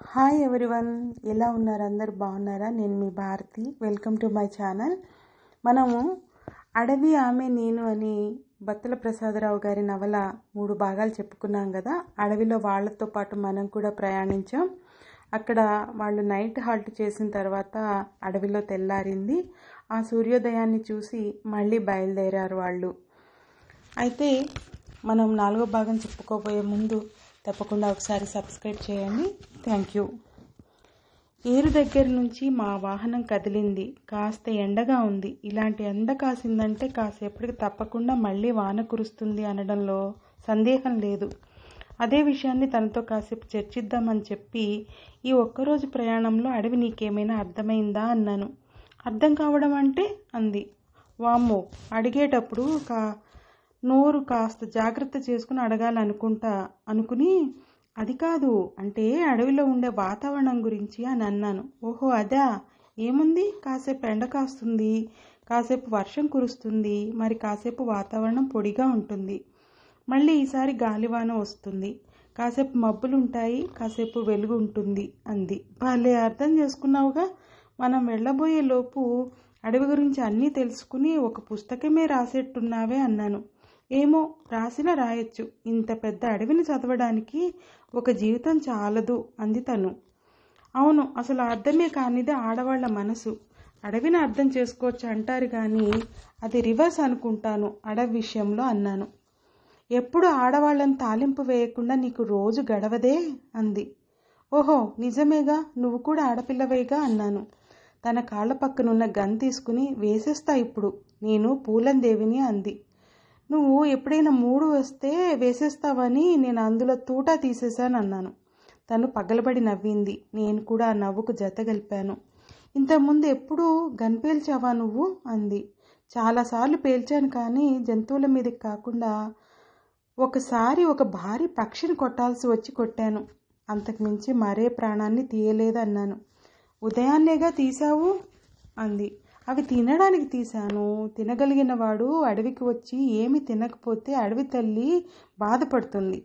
Hi everyone ఎలా ఉన్నారు? అందరు బాగున్నారా? నేను మీ Bharathi. Welcome to my channel మనము అడవి ఆమె నేను అని బత్తుల ప్రసాదరావు గారి నవల మూడు భాగాలు చెప్పుకున్నాం కదా. అడవిలో వాళ్ళతో పాటు మనం కూడా ప్రయాణించాం. అక్కడ వాళ్ళు నైట్ హాల్ట్ చేసిన తర్వాత అడవిలో తెల్లారింది. ఆ సూర్యోదయాన్ని చూసి మళ్ళీ బయలుదేరారు వాళ్ళు. అయితే మనం నాలుగో భాగం చెప్పుకోబోయే ముందు తప్పకుండా ఒకసారి సబ్స్క్రైబ్ చేయండి. థ్యాంక్ యూ ఏరు దగ్గర నుంచి మా వాహనం కదిలింది. కాస్త ఎండగా ఉంది. ఇలాంటి ఎండ కాసిందంటే కాసేపటికి తప్పకుండా మళ్ళీ వాన కురుస్తుంది అనడంలో సందేహం లేదు. అదే విషయాన్ని తనతో కాసేపు చర్చిద్దామని చెప్పి ఈ ఒక్కరోజు ప్రయాణంలో అడవి నీకేమైనా అర్థమైందా అన్నాను. అర్థం కావడం అంటే అంది. వామ్మో అడిగేటప్పుడు కా నోరు కాస్త జాగ్రత్త చేసుకుని అడగాలనుకుంటా అనుకుని అది కాదు అంటే అడవిలో ఉండే వాతావరణం గురించి అని అన్నాను. ఓహో అదా? ఏముంది? కాసేపు ఎండ కాస్తుంది కాసేపు వర్షం కురుస్తుంది మరి కాసేపు వాతావరణం పొడిగా ఉంటుంది. మళ్ళీ ఈసారి గాలివాన వస్తుంది. కాసేపు మబ్బులు ఉంటాయి కాసేపు వెలుగు ఉంటుంది అంది. భలే అర్థం చేసుకున్నావుగా. మనం వెళ్ళబోయే లోపు అడవి గురించి అన్నీ తెలుసుకుని ఒక పుస్తకమే రాసేట్టున్నావే అన్నాను. ఏమో రాసినా రాయొచ్చు. ఇంత పెద్ద అడవిని చదవడానికి ఒక జీవితం చాలదు అంది తను. అవును అసలు అర్థమే కానిది ఆడవాళ్ళ మనసు. అడవిని అర్థం చేసుకోవచ్చు అంటారు కానీ అది రివర్స్ అనుకుంటాను అడవి విషయంలో అన్నాను. ఎప్పుడు ఆడవాళ్ళని తాలింపు వేయకుండా నీకు రోజు గడవదే? అంది. ఓహో నిజమేగా నువ్వు కూడా ఆడపిల్లవేగా అన్నాను. తన కాళ్ళ పక్కనున్న గన్ తీసుకుని వేసేస్తా ఇప్పుడు. నేను పూలందేవిని అంది. నువ్వు ఎప్పుడైనా మూడు వస్తే వేసేస్తావని నేను అందులో తూటా తీసేశాను అన్నాను. తను పగలబడి నవ్వింది. నేను కూడా ఆ నవ్వుకు జత గలిపాను ఇంతకుముందు ఎప్పుడు గన్ పేల్చావా నువ్వు? అంది. చాలాసార్లు పేల్చాను కానీ జంతువుల మీదకి కాకుండా ఒకసారి ఒక భారీ పక్షిని కొట్టాల్సి వచ్చి కొట్టాను. అంతకుమించి మరే ప్రాణాన్ని తీయలేదన్నాను. ఉదయాన్నేగా తీసావు అంది. అవి తినడానికి తీశాను. తినగలిగిన వాడు అడవికి వచ్చి ఏమి తినకపోతే అడవి తల్లి బాధపడుతుంది.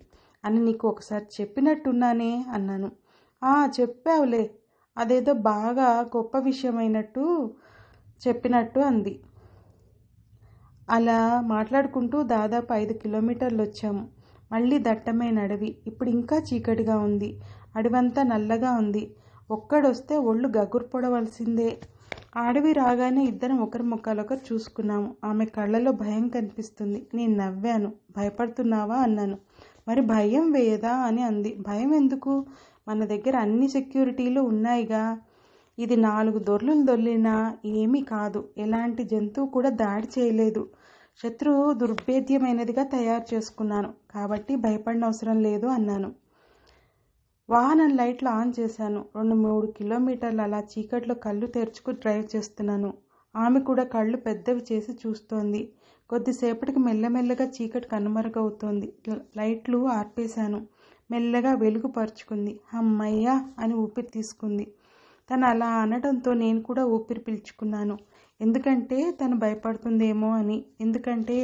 అని నీకు ఒకసారి చెప్పినట్టున్నానే అన్నాను. ఆ చెప్పావులే. అదేదో బాగా గొప్ప విషయమైనట్టు చెప్పినట్టు అంది. అలా మాట్లాడుకుంటూ దాదాపు ఐదు కిలోమీటర్లు వచ్చాము మళ్ళీ దట్టమైన అడవి. ఇప్పుడు ఇంకా చీకటిగా ఉంది. అడవంతా నల్లగా ఉంది. ఒక్కడొస్తే ఒళ్ళు గగురు పొడవలసిందే అడవి రాగానే ఇద్దరం ఒకరి ముఖాలొకరు చూసుకున్నాము. ఆమె కళ్ళలో భయం కనిపిస్తుంది. నేను నవ్వాను. భయపడుతున్నావా? అన్నాను. మరి భయం వేయదా? అని అంది. భయం ఎందుకు? మన దగ్గర అన్ని సెక్యూరిటీలు ఉన్నాయిగా. ఇది నాలుగు దొర్లను దొర్లినా ఏమీ కాదు. ఎలాంటి జంతువు కూడా దాడి చేయలేదు. శత్రువు దుర్భేద్యమైనదిగా తయారు చేసుకున్నాను. కాబట్టి భయపడిన అవసరం లేదు అన్నాను. వాహనం లైట్లు ఆన్ చేశాను. రెండు మూడు కిలోమీటర్లు అలా చీకట్లో కళ్ళు తెరుచుకు డ్రైవ్ చేస్తున్నాను. ఆమె కూడా కళ్ళు పెద్దవి చేసి చూస్తోంది. కొద్దిసేపటికి మెల్లమెల్లగా చీకటి కనుమరుగవుతోంది. లైట్లు ఆర్పేశాను. మెల్లగా వెలుగు పరుచుకుంది. అమ్మయ్యా అని ఊపిరి తీసుకుంది. తను అలా అనడంతో నేను కూడా ఊపిరి పీల్చుకున్నాను. ఎందుకంటే తను భయపడుతుందేమో అని. ఎందుకంటే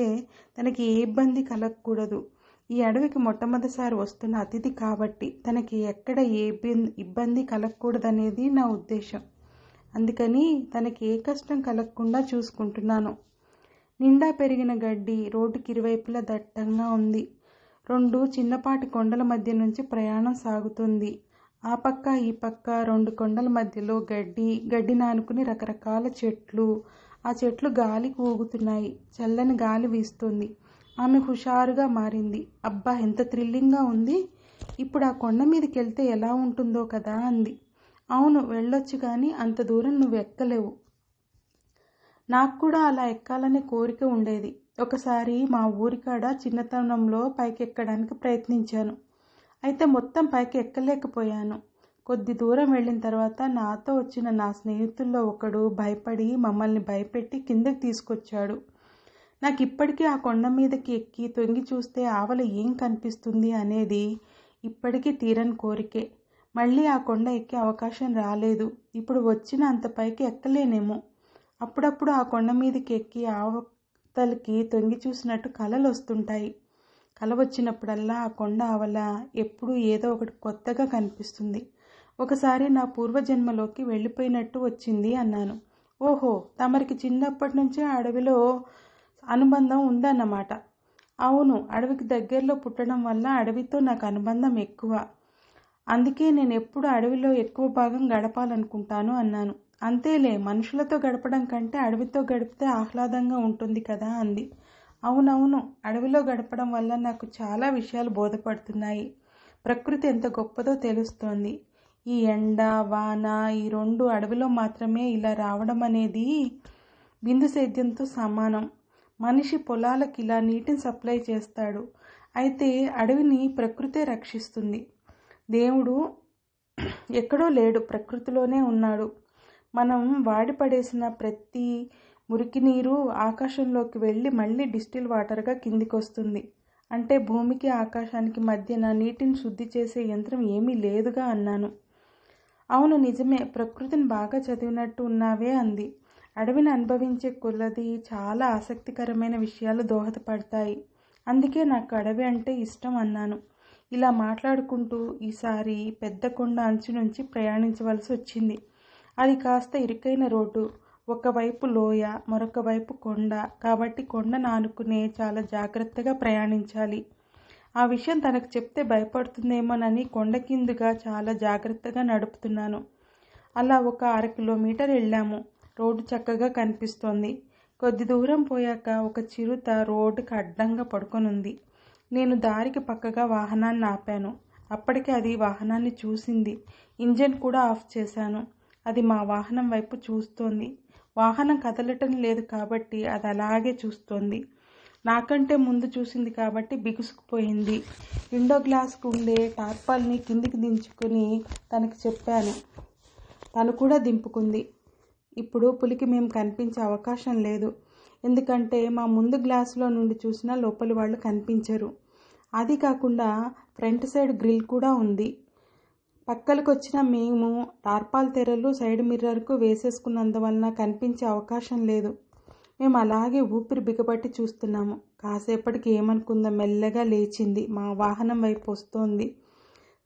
తనకి ఏ ఇబ్బంది కలగకూడదు. ఈ అడవికి మొట్టమొదటిసారి వస్తున్న అతిథి కాబట్టి తనకి ఎక్కడ ఏ ఇబ్బంది కలగకూడదనేది నా ఉద్దేశం. అందుకని తనకి ఏ కష్టం కలగకుండా చూసుకుంటున్నాను. నిండా పెరిగిన గడ్డి రోడ్డుకి ఇరువైపులా దట్టంగా ఉంది. రెండు చిన్నపాటి కొండల మధ్య నుంచి ప్రయాణం సాగుతుంది. ఆ పక్క ఈ పక్క రెండు కొండల మధ్యలో గడ్డి గడ్డి నానుకుని రకరకాల చెట్లు. ఆ చెట్లు గాలికి ఊగుతున్నాయి చల్లని గాలి వీస్తుంది. ఆమె హుషారుగా మారింది. అబ్బా ఎంత థ్రిల్లింగ్గా ఉంది. ఇప్పుడు ఆ కొండ మీదకి వెళ్తే ఎలా ఉంటుందో కదా అంది. అవును వెళ్ళొచ్చు కానీ అంత దూరం నువ్వు ఎక్కలేవు నాకు కూడా అలా ఎక్కాలనే కోరిక ఉండేది. ఒకసారి మా ఊరికాడ చిన్నతనంలో పైకి ఎక్కడానికి ప్రయత్నించాను. అయితే మొత్తం పైకి ఎక్కలేకపోయాను కొద్ది దూరం వెళ్ళిన తర్వాత నాతో వచ్చిన నా స్నేహితుల్లో ఒకడు భయపడి మమ్మల్ని భయపెట్టి కిందకి తీసుకొచ్చాడు. నాకు ఇప్పటికీ ఆ కొండ మీదకి ఎక్కి తొంగి చూస్తే ఆవల ఏం కనిపిస్తుంది అనేది ఇప్పటికీ తీరని కోరికే. మళ్ళీ ఆ కొండ ఎక్కే అవకాశం రాలేదు. ఇప్పుడు వచ్చిన అంత పైకి ఎక్కలేనేమో. అప్పుడప్పుడు ఆ కొండ మీదకి ఎక్కి ఆవతలకి తొంగి చూసినట్టు కలలు వస్తుంటాయి. కల వచ్చినప్పుడల్లా ఆ కొండ ఆవల ఎప్పుడూ ఏదో ఒకటి కొత్తగా కనిపిస్తుంది. ఒకసారి నా పూర్వజన్మలోకి వెళ్ళిపోయినట్టు వచ్చింది అన్నాను. ఓహో తమరికి చిన్నప్పటి నుంచే అడవిలో అనుబంధం ఉందన్నమాట. అవును అడవికి దగ్గరలో పుట్టడం వల్ల అడవితో నాకు అనుబంధం ఎక్కువ. అందుకే నేను ఎప్పుడు అడవిలో ఎక్కువ భాగం గడపాలనుకుంటాను అన్నాను. అంతేలే మనుషులతో గడపడం కంటే అడవితో గడిపితే ఆహ్లాదంగా ఉంటుంది కదా అంది. అవునవును అడవిలో గడపడం వల్ల నాకు చాలా విషయాలు బోధపడుతున్నాయి. ప్రకృతి ఎంత గొప్పదో తెలుస్తోంది. ఈ ఎండ వాన ఈ రెండు అడవిలో మాత్రమే ఇలా రావడం అనేది బిందు సేద్యంతో సమానం. మనిషి పొలాలకి ఇలా నీటిని సప్లై చేస్తాడు. అయితే అడవిని ప్రకృతే రక్షిస్తుంది. దేవుడు ఎక్కడో లేడు ప్రకృతిలోనే ఉన్నాడు. మనం వాడి పడేసిన ప్రతి మురికి నీరు ఆకాశంలోకి వెళ్ళి మళ్ళీ డిస్టిల్ వాటర్గా కిందికి వస్తుంది అంటే భూమికి ఆకాశానికి మధ్యన నీటిని శుద్ధి చేసే యంత్రం ఏమీ లేదుగా అన్నాను. అవును నిజమే. ప్రకృతిని బాగా చదివినట్టు ఉన్నావే అంది. అడవిని అనుభవించే కొలది చాలా ఆసక్తికరమైన విషయాలు దోహదపడతాయి. అందుకే నాకు అడవి అంటే ఇష్టం అన్నాను. ఇలా మాట్లాడుకుంటూ ఈసారి పెద్ద కొండ అంచు నుంచి ప్రయాణించవలసి వచ్చింది. అది కాస్త ఇరుకైన రోడ్డు ఒకవైపు లోయ మరొక వైపు కొండ. కాబట్టి కొండను ఆనుకునే చాలా జాగ్రత్తగా ప్రయాణించాలి. ఆ విషయం తనకు చెప్తే భయపడుతుందేమోనని కొండ కిందుగా చాలా జాగ్రత్తగా నడుపుతున్నాను. అలా ఒక అర కిలోమీటర్ వెళ్ళాము. రోడ్డు చక్కగా కనిపిస్తోంది. కొద్ది దూరం పోయాక ఒక చిరుత రోడ్డుకి అడ్డంగా పడుకొనుంది. నేను దారికి పక్కగా వాహనాన్ని ఆపాను. అప్పటికే అది వాహనాన్ని చూసింది. ఇంజన్ కూడా ఆఫ్ చేశాను. అది మా వాహనం వైపు చూస్తోంది. వాహనం కదలటం లేదు కాబట్టి అది అలాగే చూస్తోంది. నాకంటే ముందు చూసింది కాబట్టి బిగుసుకుపోయింది. విండో గ్లాస్కు ఉండే టార్పాల్ని కిందికి దించుకుని తనకి చెప్పాను. తను కూడా దింపుకుంది. ఇప్పుడు పులికి మేము కనిపించే అవకాశం లేదు. ఎందుకంటే మా ముందు గ్లాసులో నుండి చూసినా లోపలి వాళ్ళు కనిపించరు. అది కాకుండా ఫ్రంట్ సైడ్ గ్రిల్ కూడా ఉంది. పక్కలకు వచ్చిన మేము టార్పాల్ తెరలు సైడ్ మిర్రర్కు వేసేసుకున్నందువలన కనిపించే అవకాశం లేదు. మేము అలాగే ఊపిరి బిగబట్టి చూస్తున్నాము. కాసేపటికి ఏమనుకుందో మెల్లగా లేచింది. మా వాహనం వైపు వస్తోంది.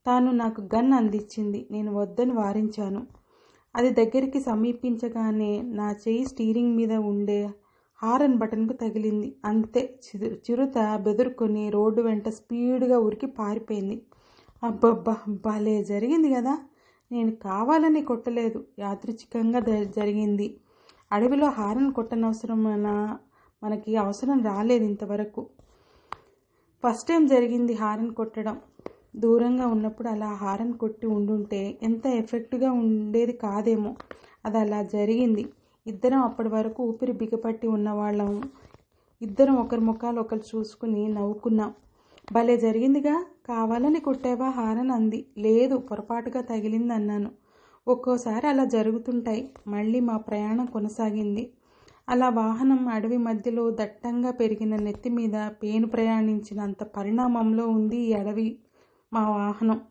తాను నాకు గన్ అందించింది. నేను వద్దని వారించాను. అది దగ్గరికి సమీపించగానే నా చేయి స్టీరింగ్ మీద ఉండే హారన్ బటన్కు తగిలింది. అంతే చిరు చిరుత బెదురుకొని రోడ్డు వెంట స్పీడ్గా ఉరికి పారిపోయింది. అబ్బబ్బా భలే జరిగింది కదా! నేను కావాలని కొట్టలేదు. యాదృచ్ఛికంగా జరిగింది. అడవిలో హారన్ కొట్టనవసరమైన మనకి అవసరం రాలేదు ఇంతవరకు. ఫస్ట్ టైం జరిగింది హారన్ కొట్టడం. దూరంగా ఉన్నప్పుడు అలా హారన్ కొట్టి ఉండుంటే ఎంత ఎఫెక్ట్గా ఉండేది కాదేమో. అది అలా జరిగింది. ఇద్దరం అప్పటి వరకు ఊపిరి బిగపట్టి ఉన్నవాళ్ళం. ఇద్దరం ఒకరి ముఖాలు ఒకరు చూసుకుని నవ్వుకున్నాం. భలే జరిగిందిగా. కావాలని కొట్టావా హారన్ అంది. లేదు పొరపాటుగా తగిలింది అన్నాను ఒక్కోసారి అలా జరుగుతుంటాయి. మళ్ళీ మా ప్రయాణం కొనసాగింది. అలా వాహనం అడవి మధ్యలో దట్టంగా పెరిగిన నెత్తి మీద పేను ప్రయాణించినంత పరిణామంలో ఉంది ఈ అడవి. మా వాహనం.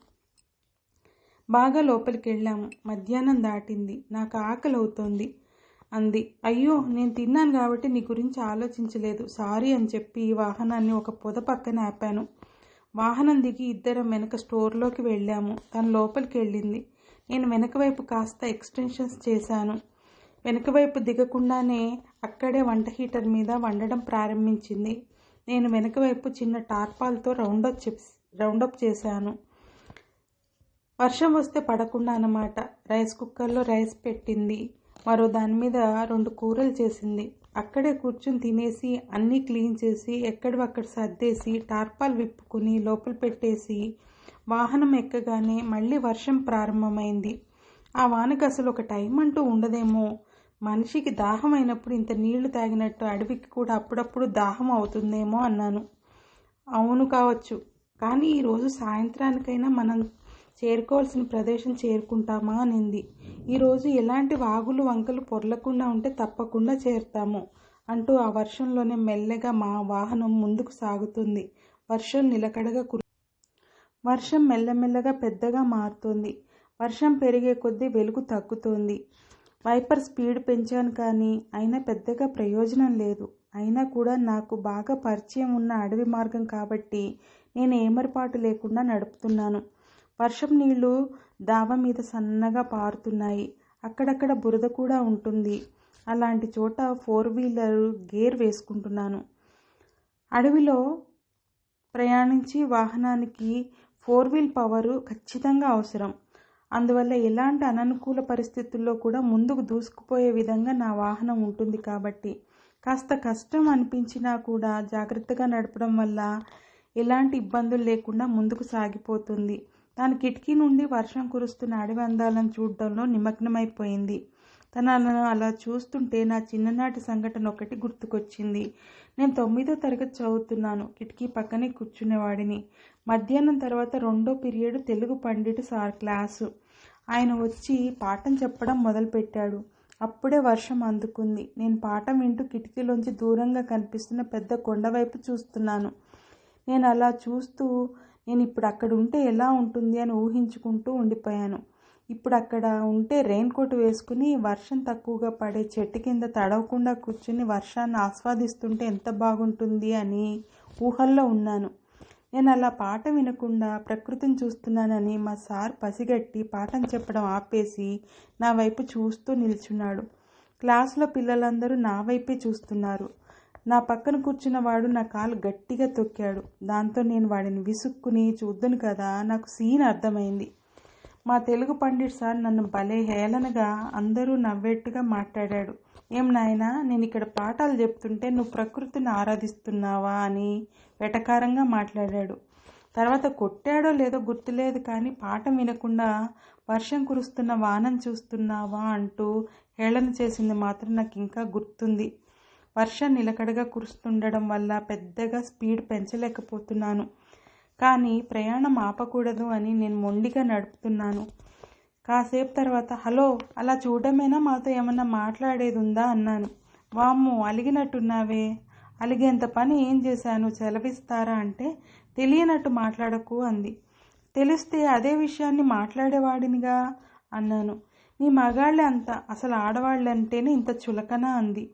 బాగా లోపలికి వెళ్ళాము మధ్యాహ్నం దాటింది. నాకు ఆకలి అవుతోంది అంది. అయ్యో నేను తిన్నాను కాబట్టి నీ గురించి ఆలోచించలేదు. సారీ అని చెప్పి ఈ వాహనాన్ని ఒక పొద పక్కన ఆపాను. వాహనం దిగి ఇద్దరం వెనక స్టోర్లోకి వెళ్ళాము. తను లోపలికి వెళ్ళింది నేను వెనక వైపు కాస్త ఎక్స్టెన్షన్స్ చేశాను. వెనక వైపు దిగకుండానే అక్కడే వంట హీటర్ మీద వండడం ప్రారంభించింది. నేను వెనక వైపు చిన్న టార్పాల్తో రౌండప్ రౌండప్ చేశాను. వర్షం వస్తే పడకుండా అన్నమాట. రైస్ కుక్కర్లో రైస్ పెట్టింది. మరో దాని మీద రెండు కూరలు చేసింది. అక్కడే కూర్చుని తినేసి అన్నీ క్లీన్ చేసి ఎక్కడివక్కడ సర్దేసి టార్పాల్ విప్పుకుని లోపల పెట్టేసి వాహనం ఎక్కగానే మళ్ళీ వర్షం ప్రారంభమైంది. ఆ వానకు అసలు ఒక టైం అంటూ ఉండదేమో. మనిషికి దాహం అయినప్పుడు ఇంత నీళ్ళు తాగినట్టు అడవికి కూడా అప్పుడప్పుడు దాహం అవుతుందేమో అన్నాను. అవును కావచ్చు. కానీ ఈరోజు సాయంత్రానికైనా మనం చేరుకోవాల్సిన ప్రదేశం చేరుకుంటామా అనింది. ఈరోజు ఎలాంటి వాగులు వంకలు పొర్లకుండా ఉంటే తప్పకుండా చేరుతాము అంటూ ఆ వర్షంలోనే మెల్లగా మా వాహనం ముందుకు సాగుతుంది. వర్షం నిలకడగా కురు వర్షం మెల్లమెల్లగా పెద్దగా మారుతుంది. వర్షం పెరిగే కొద్దీ వెలుగు తగ్గుతోంది. వైపర్ స్పీడ్ పెంచాను కానీ అయినా పెద్దగా ప్రయోజనం లేదు. అయినా కూడా నాకు బాగా పరిచయం ఉన్న అడవి మార్గం కాబట్టి నేను ఏమరపాటు లేకుండా నడుపుతున్నాను. వర్షం నీళ్ళు దావ మీద సన్నగా పారుతున్నాయి. అక్కడక్కడ బురద కూడా ఉంటుంది. అలాంటి చోట ఫోర్ వీలర్ గేర్ వేసుకుంటున్నాను. అడవిలో ప్రయాణించి వాహనానికి ఫోర్ వీల్ పవరు ఖచ్చితంగా అవసరం. అందువల్ల ఎలాంటి అననుకూల పరిస్థితుల్లో కూడా ముందుకు దూసుకుపోయే విధంగా నా వాహనం ఉంటుంది కాబట్టి కాస్త కష్టం అనిపించినా కూడా జాగ్రత్తగా నడపడం వల్ల ఎలాంటి ఇబ్బందులు లేకుండా ముందుకు సాగిపోతుంది. తాను కిటికీ నుండి వర్షం కురుస్తున్న అడవి అందాలను చూడడంలో నిమగ్నమైపోయింది. తనను అలా చూస్తుంటే నా చిన్ననాటి సంఘటన ఒకటి గుర్తుకొచ్చింది. నేను తొమ్మిదో తరగతి చదువుతున్నాను. కిటికీ పక్కనే కూర్చునేవాడిని. మధ్యాహ్నం తర్వాత రెండో period Telugu pandit sir class. ఆయన వచ్చి పాఠం చెప్పడం మొదలుపెట్టాడు. అప్పుడే వర్షం అందుకుంది. నేను పాఠం వింటూ కిటికీలోంచి దూరంగా కనిపిస్తున్న పెద్ద కొండ వైపు చూస్తున్నాను. నేను అలా చూస్తూ నేను ఇప్పుడు అక్కడ ఉంటే ఎలా ఉంటుంది అని ఊహించుకుంటూ ఉండిపోయాను. ఇప్పుడు అక్కడ ఉంటే రెయిన్ కోట్ వేసుకుని వర్షం తక్కువగా పడే చెట్టు కింద తడవకుండా కూర్చుని వర్షాన్ని ఆస్వాదిస్తుంటే ఎంత బాగుంటుంది అని ఊహల్లో ఉన్నాను. నేను అలా పాట వినకుండా ప్రకృతిని చూస్తున్నానని మా సార్ పసిగట్టి పాఠం చెప్పడం ఆపేసి నా వైపు చూస్తూ నిల్చున్నాడు. క్లాసులో పిల్లలందరూ నా వైపే చూస్తున్నారు. నా పక్కన కూర్చున్న వాడు నా కాలు గట్టిగా తొక్కాడు. దాంతో నేను వాడిని విసుక్కుని చూద్దను కదా నాకు సీన్ అర్థమైంది. మా తెలుగు పండిట్ సార్ నన్ను భలే హేళనగా అందరూ నవ్వేట్టుగా మాట్లాడాడు. ఏం నాయనా నేను ఇక్కడ పాఠాలు చెప్తుంటే నువ్వు ప్రకృతిని ఆరాధిస్తున్నావా? అని వెటకారంగా మాట్లాడాడు. తర్వాత కొట్టాడో లేదో గుర్తులేదు కానీ పాఠం వినకుండా వర్షం కురుస్తున్న వానం చూస్తున్నావా? అంటూ హేళన చేసింది మాత్రం నాకు ఇంకా గుర్తుంది. వర్షం నిలకడగా కురుస్తుండడం వల్ల పెద్దగా స్పీడ్ పెంచలేకపోతున్నాను. కానీ ప్రయాణం ఆపకూడదు అని నేను మొండిగా నడుపుతున్నాను. కాసేపు తర్వాత హలో అలా చూడమేనా? మాతో ఏమన్నా మాట్లాడేది ఉందా అన్నాను. వామ్ము అలిగినట్టున్నావే. అలిగేంత పని ఏం చేశాను? సెలవిస్తారా అంటే తెలియనట్టు మాట్లాడకు అంది. తెలిస్తే అదే విషయాన్ని మాట్లాడేవాడినిగా? అన్నాను. నీ మగాళ్ళే అంత అసలు ఆడవాళ్ళంటేనే ఇంత చులకన? అంది.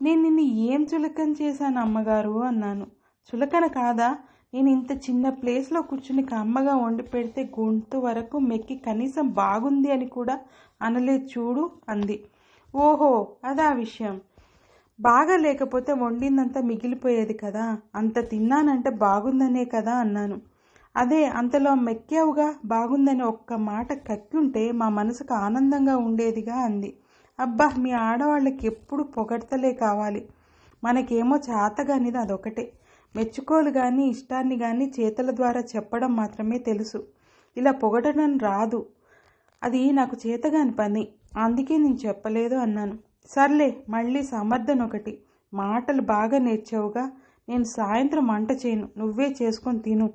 నేను నిన్ను ఏం చులకన చేశాను అమ్మగారు? అన్నాను. చులకన కాదా? నేను ఇంత చిన్న ప్లేస్లో కూర్చుని కమ్మగా వండి పెడితే గొంతు వరకు మెక్కి కనీసం బాగుంది అని కూడా అనలేదు చూడు అంది. ఓహో అదా విషయం. బాగా లేకపోతే వండిందంతా మిగిలిపోయేది కదా. అంత తిన్నానంటే బాగుందనే కదా అన్నాను. అదే అంతలో మెక్కావుగా బాగుందని ఒక్క మాట కక్కుంటే మా మనసుకు ఆనందంగా ఉండేదిగా అంది. అబ్బా మీ ఆడవాళ్ళకి ఎప్పుడు పొగడ్తలే కావాలి. మనకేమో చేతగానిది అదొకటే. మెచ్చుకోలు కానీ ఇష్టాన్ని కానీ చేతల ద్వారా చెప్పడం మాత్రమే తెలుసు. ఇలా పొగడడం రాదు. అది నాకు చేతగాని పని. అందుకే నేను చెప్పలేదు అన్నాను. సర్లే మళ్ళీ సమర్థన ఒకటి మాటలు బాగా నేర్చావుగా. నేను సాయంత్రం వంట చేయను. నువ్వే చేసుకొని తిను.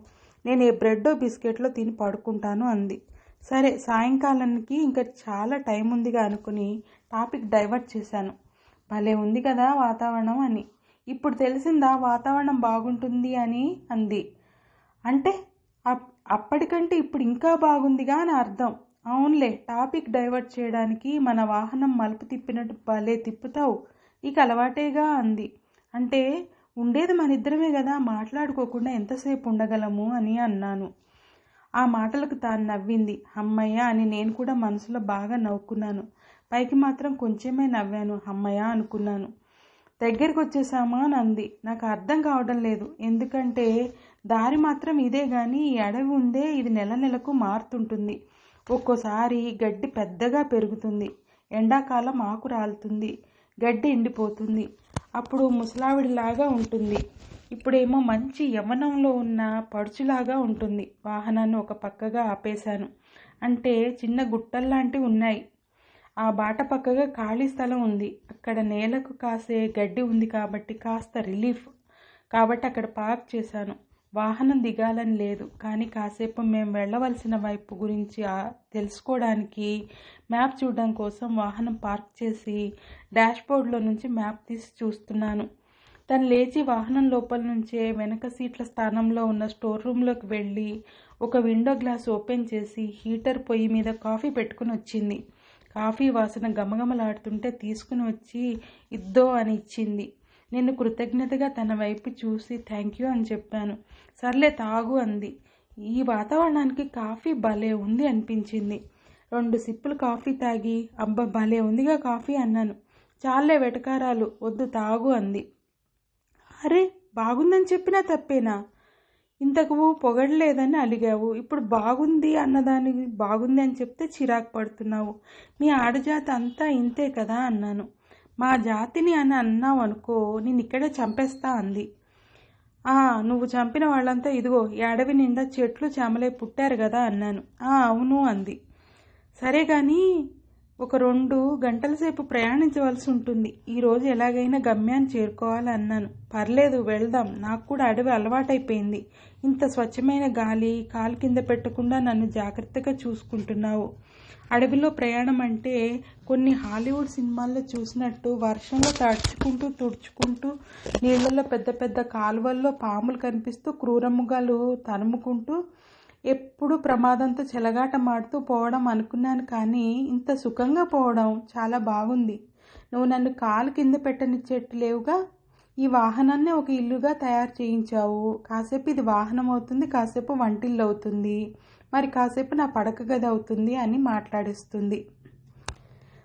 నేను ఏ బ్రెడ్డో బిస్కెట్లో తిని పడుకుంటాను అంది. సరే సాయంకాలానికి ఇంకా చాలా టైం ఉందిగా అనుకుని టాపిక్ డైవర్ట్ చేశాను. భలే ఉంది కదా వాతావరణం అని. ఇప్పుడు తెలిసిందా వాతావరణం బాగుంటుంది అని అంది. అంటే అప్- అప్పటికంటే ఇప్పుడు ఇంకా బాగుందిగా అని అర్థం. అవునులే టాపిక్ డైవర్ట్ చేయడానికి మన వాహనం మలుపు తిప్పినట్టు భలే తిప్పుతావు. నీకు అలవాటేగా అంది. అంటే ఉండేది మన ఇద్దరమే కదా మాట్లాడుకోకుండా ఎంతసేపు ఉండగలము అని అన్నాను. ఆ మాటలకు తాను నవ్వింది. అమ్మయ్య అని నేను కూడా మనసులో బాగా నవ్వుకున్నాను. పైకి మాత్రం కొంచెమే నవ్వాను అమ్మయ్య అనుకున్నాను. దగ్గరికి వచ్చేసామా అని అంది నాకు అర్థం కావడం లేదు. ఎందుకంటే దారి మాత్రం ఇదే కానీ ఈ అడవి ఉందే ఇది నెల నెలకు మారుతుంటుంది. ఒక్కోసారి గడ్డి పెద్దగా పెరుగుతుంది. ఎండాకాలం ఆకు రాలుతుంది. గడ్డి ఎండిపోతుంది. అప్పుడు ముసలావిడిలాగా ఉంటుంది. ఇప్పుడేమో మంచి యవ్వనంలో ఉన్న పడుచులాగా ఉంటుంది. వాహనాన్ని ఒక పక్కగా ఆపేశాను. అంటే చిన్న గుట్టల్లాంటివి ఉన్నాయి. ఆ బాట పక్కగా ఖాళీ స్థలం ఉంది. అక్కడ నేలకు కాసే గడ్డి ఉంది కాబట్టి కాస్త రిలీఫ్. కాబట్టి అక్కడ పార్క్ చేశాను. వాహనం దిగాలని లేదు. కానీ కాసేపు మేము వెళ్ళవలసిన వైపు గురించి తెలుసుకోవడానికి మ్యాప్ చూడడం కోసం వాహనం పార్క్ చేసి డాష్బోర్డ్లో నుంచి మ్యాప్ తీసి చూస్తున్నాను. తను లేచి వాహనం లోపల నుంచే వెనక సీట్ల స్థానంలో ఉన్న స్టోర్ రూమ్లోకి వెళ్ళి ఒక విండో గ్లాస్ ఓపెన్ చేసి హీటర్ పొయ్యి మీద కాఫీ పెట్టుకుని వచ్చింది. కాఫీ వాసన గమగమలాడుతుంటే తీసుకుని వచ్చి ఇద్దో అని ఇచ్చింది. నేను కృతజ్ఞతగా తన వైపు చూసి థ్యాంక్ యూ అని చెప్పాను. సర్లే తాగు అంది. ఈ వాతావరణానికి కాఫీ భలే ఉంది అనిపించింది. రెండు సిప్పులు కాఫీ తాగి అబ్బా భలే ఉందిగా కాఫీ అన్నాను. చాలే వెటకారాలు వద్దు తాగు అంది. అరే బాగుందని చెప్పినా తప్పేనా? ఇంతకు పొగడలేదని అలిగావు. ఇప్పుడు బాగుంది అన్నదానికి బాగుంది అని చెప్తే చిరాకు పడుతున్నావు. మీ ఆడజాతి అంతా ఇంతే కదా అన్నాను. మా జాతిని అని అన్నావు అనుకో నేను ఇక్కడే చంపేస్తా అంది. "ఆ, నువ్వు చంపిన వాళ్ళంతా ఇదిగో ఈ అడవి నిండా చెట్లు చేమలే పుట్టారు కదా అన్నాను. "ఆ, అవును అంది. సరే కానీ ఒక రెండు గంటల సేపు ప్రయాణించవలసి ఉంటుంది. ఈరోజు ఎలాగైనా గమ్యాన్ని చేరుకోవాలి అన్నాను. పర్లేదు వెళ్దాం. నాకు కూడా అడవి అలవాటైపోయింది. ఇంత స్వచ్ఛమైన గాలి కాలు కింద పెట్టకుండా నన్ను జాగ్రత్తగా చూసుకుంటున్నావు. అడవిలో ప్రయాణం అంటే కొన్ని హాలీవుడ్ సినిమాల్లో చూసినట్టు వర్షంలో తడుచుకుంటూ తుడుచుకుంటూ నీళ్ళల్లో పెద్ద పెద్ద కాలువల్లో పాములు కనిపిస్తూ క్రూరముగాలు తరుముకుంటూ ఎప్పుడు ప్రమాదంతో చెలగాటమాడుతూ పోవడం అనుకున్నాను కానీ ఇంత సుఖంగా పోవడం చాలా బాగుంది. నువ్వు నన్ను కాలు కింద పెట్టనిచ్చేట్టు లేవుగా? ఈ వాహనాన్ని ఒక ఇల్లుగా తయారు చేయించావు. కాసేపు ఇది వాహనం అవుతుంది కాసేపు వంటిల్లు అవుతుంది. మరి కాసేపు నా పడక గది అవుతుంది అని మాట్లాడిస్తుంది.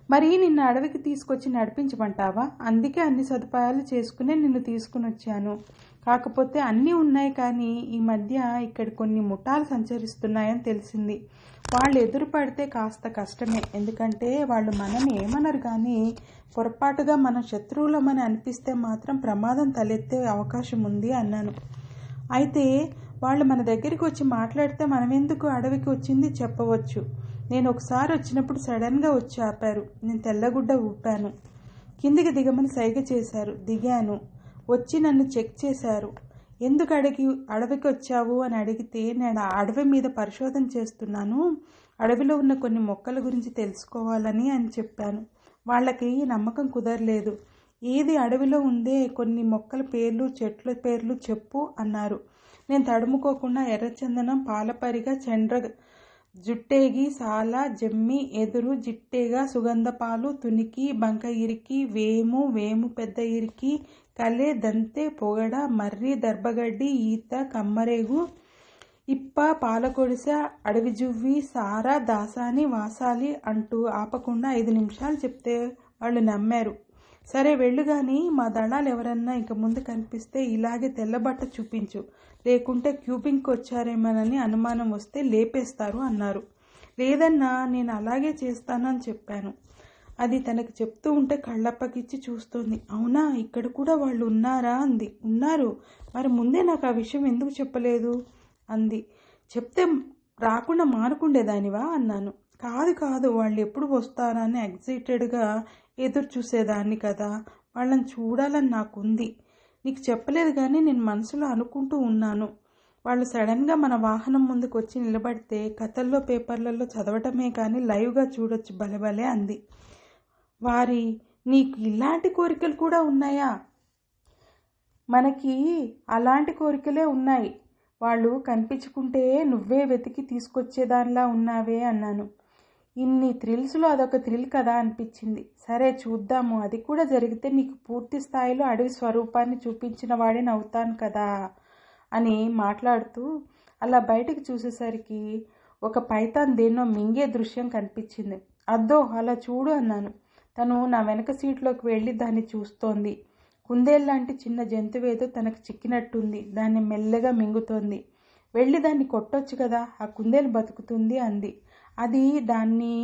మరి నిన్ను అడవికి తీసుకొచ్చి నడిపించమంటావా? అందుకే అన్ని సదుపాయాలు చేసుకునే నిన్ను తీసుకుని వచ్చాను కాకపోతే అన్నీ ఉన్నాయి కానీ ఈ మధ్య ఇక్కడ కొన్ని ముఠాలు సంచరిస్తున్నాయని తెలిసింది. వాళ్ళు ఎదురు పడితే కాస్త కష్టమే. ఎందుకంటే వాళ్ళు మనం ఏమనరు కానీ పొరపాటుగా మన శత్రువులమని అనిపిస్తే మాత్రం ప్రమాదం తలెత్తే అవకాశం ఉంది అన్నాను. అయితే వాళ్ళు మన దగ్గరికి వచ్చి మాట్లాడితే మనం ఎందుకు అడవికి వచ్చింది చెప్పవచ్చు. నేను ఒకసారి వచ్చినప్పుడు సడన్గా వచ్చి ఆపారు. నేను తెల్లగుడ్డ ఊపాను. కిందికి దిగమని సైగ చేశారు. దిగాను. వచ్చి నన్ను చెక్ చేశారు. ఎందుకు అడిగి అడవికి వచ్చావు? అని అడిగితే నేను ఆ అడవి మీద పరిశోధన చేస్తున్నాను. అడవిలో ఉన్న కొన్ని మొక్కల గురించి తెలుసుకోవాలని అని చెప్పాను. వాళ్ళకి నమ్మకం కుదరలేదు. ఏది అడవిలో ఉందే కొన్ని మొక్కల పేర్లు చెట్ల పేర్లు చెప్పు అన్నారు. నేను తడుముకోకుండా ఎర్రచందనం పాలపరిగా చండ్ర జుట్టేగి సాల జమ్మి ఎదురు జిట్టేగా సుగంధపాలు తునికి బంక ఇరికి వేము వేము పెద్ద ఇరికి కలే దంతే పొగడ మర్రి దర్భగడ్డి ఈత కమ్మరేగు ఇప్ప పాలకొడిస అడవి జువ్వి సారా దాసాని వాసాలి అంటూ ఆపకుండా ఐదు నిమిషాలు చెప్తే వాళ్ళు నమ్మారు. సరే వెళ్ళు కానీ మా దళాలు ఎవరన్నా ఇంక ముందు కనిపిస్తే ఇలాగే తెల్లబట్ట చూపించు. లేకుంటే క్యూబింగ్కి వచ్చారేమోనని అనుమానం వస్తే లేపేస్తారు అన్నారు. లేదన్నా నేను అలాగే చేస్తానని చెప్పాను. అది తనకు చెప్తూ ఉంటే కళ్ళప్పకిచ్చి చూస్తోంది. అవునా? ఇక్కడ కూడా వాళ్ళు ఉన్నారా? అంది. ఉన్నారు. మరి ముందే నాకు ఆ విషయం ఎందుకు చెప్పలేదు? అంది. చెప్తే రాకుండా మానుకుండేదానివా? అన్నాను. కాదు కాదు వాళ్ళు ఎప్పుడు వస్తారా అని ఎగ్జైటెడ్గా ఎదురు చూసేదాన్ని కదా. వాళ్ళని చూడాలని నాకుంది. నీకు చెప్పలేదు కానీ నేను మనసులో అనుకుంటూ ఉన్నాను. వాళ్ళు సడన్గా మన వాహనం ముందుకు వచ్చి నిలబడితే కథల్లో పేపర్లలో చదవటమే కానీ లైవ్గా చూడొచ్చు భలే అంది. వారి నీకు ఇలాంటి కోరికలు కూడా ఉన్నాయా? మనకి అలాంటి కోరికలే ఉన్నాయి. వాళ్ళు కనిపించుకుంటే నువ్వే వెతికి తీసుకొచ్చేదానిలా ఉన్నావే అన్నాను. ఇన్ని థ్రిల్స్లో అదొక థ్రిల్ కదా అనిపించింది. సరే చూద్దాము. అది కూడా జరిగితే నీకు పూర్తి స్థాయిలో అడవి స్వరూపాన్ని చూపించిన వాడిని అవుతాను కదా? అని మాట్లాడుతూ అలా బయటికి చూసేసరికి ఒక పైతాన్ దేన్నో మింగే దృశ్యం కనిపించింది. అద్దో అలా చూడు అన్నాను. తను నా వెనక సీట్లోకి వెళ్ళి దాన్ని చూస్తోంది. కుందేల్లాంటి చిన్న జంతువేదో తనకు చిక్కినట్టుంది. దాన్ని మెల్లగా మింగుతోంది. వెళ్ళి దాన్ని కొట్టొచ్చు కదా ఆ కుందేలు బతుకుతుంది అంది. అది దాన్ని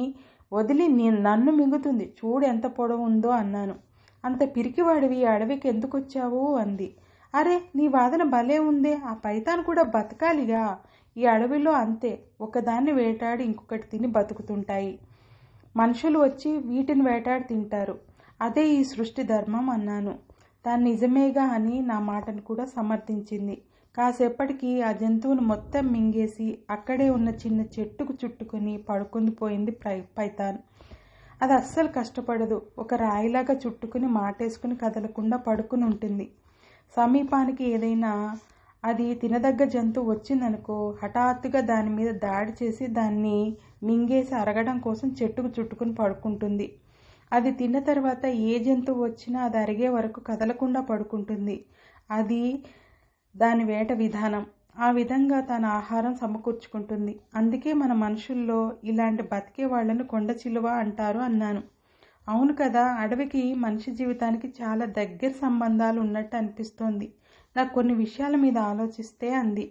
వదిలి నేను నన్ను మింగుతుంది. చూడు ఎంత పొడవు ఉందో అన్నాను. అంత పిరికివాడివి అడవికి ఎందుకు వచ్చావు? అంది. అరే నీ వాదన భలే ఉందే. ఆ పైతాన్ కూడా బతకాలిగా. ఈ అడవిలో అంతే. ఒకదాన్ని వేటాడి ఇంకొకటి తిని బతుకుతుంటాయి. మనుషులు వచ్చి వీటిని వేటాడి తింటారు. అదే ఈ సృష్టి ధర్మం అన్నాను. దాన్ని నిజమేగా అని నా మాటను కూడా సమర్థించింది. కాసేపటికి ఆ జంతువును మొత్తం మింగేసి అక్కడే ఉన్న చిన్న చెట్టుకు చుట్టుకొని పడుకొని పోయింది పై పైతాన్. అది అస్సలు కష్టపడదు. ఒక రాయిలాగా చుట్టుకుని మాటేసుకుని కదలకుండా పడుకుని ఉంటుంది. సమీపానికి ఏదైనా అది తినదగ్గ జంతువు వచ్చిందనుకో హఠాత్తుగా దాని మీద దాడి చేసి దాన్ని మింగేసి అరగడం కోసం చెట్టుకు చుట్టుకుని పడుకుంటుంది. అది తిన్న తర్వాత ఏ జంతువు వచ్చినా అది అరిగే వరకు కదలకుండా పడుకుంటుంది. అది దాని వేట విధానం. ఆ విధంగా తన ఆహారం సమకూర్చుకుంటుంది. అందుకే మన మనుషుల్లో ఇలాంటి బతికే వాళ్ళను కొండ చిలువ అంటారు అన్నాను. అవును కదా అడవికి మనిషి జీవితానికి చాలా దగ్గర సంబంధాలు ఉన్నట్టు అనిపిస్తోంది. నాకు కొన్ని విషయాల మీద ఆలోచిస్తే అంది.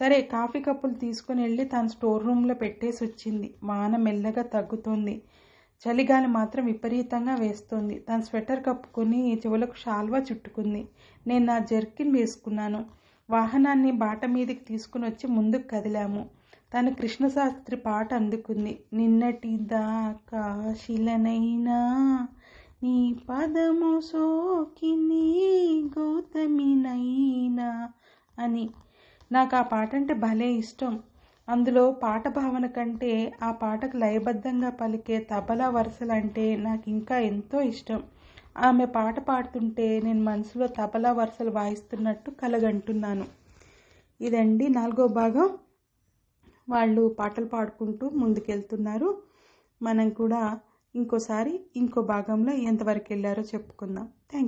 సరే కాఫీ కప్పులు తీసుకుని వెళ్ళి తను స్టోర్ రూమ్లో పెట్టేసి వచ్చింది. వాన మెల్లగా తగ్గుతోంది. చలిగాలి మాత్రం విపరీతంగా వేస్తోంది. తన స్వెటర్ కప్పుకొని చెవులకు షాల్వా చుట్టుకుంది. నేను నా జర్కిన్ వేసుకున్నాను. వాహనాన్ని బాట మీదకి తీసుకుని వచ్చి ముందుకు కదిలాము. తను కృష్ణశాస్త్రి పాట అందుకుంది. నిన్నటి దాకా శిలనైనా నీ పదము సోకిని గౌతమినైనా అని. నాకు ఆ పాట అంటే భలే ఇష్టం. అందులో పాట భావన కంటే ఆ పాటకు లయబద్ధంగా పలికే తబలా వరుసలంటే నాకు ఇంకా ఎంతో ఇష్టం. ఆమె పాట పాడుతుంటే నేను మనసులో తబలా వరుసలు వాయిస్తున్నట్టు కలగంటున్నాను. ఇదండి నాలుగో భాగం. వాళ్ళు పాటలు పాడుకుంటూ ముందుకెళ్తున్నారు. మనం కూడా ఇంకోసారి ఇంకో భాగంలో ఎంతవరకు వెళ్ళారో చెప్పుకుందాం.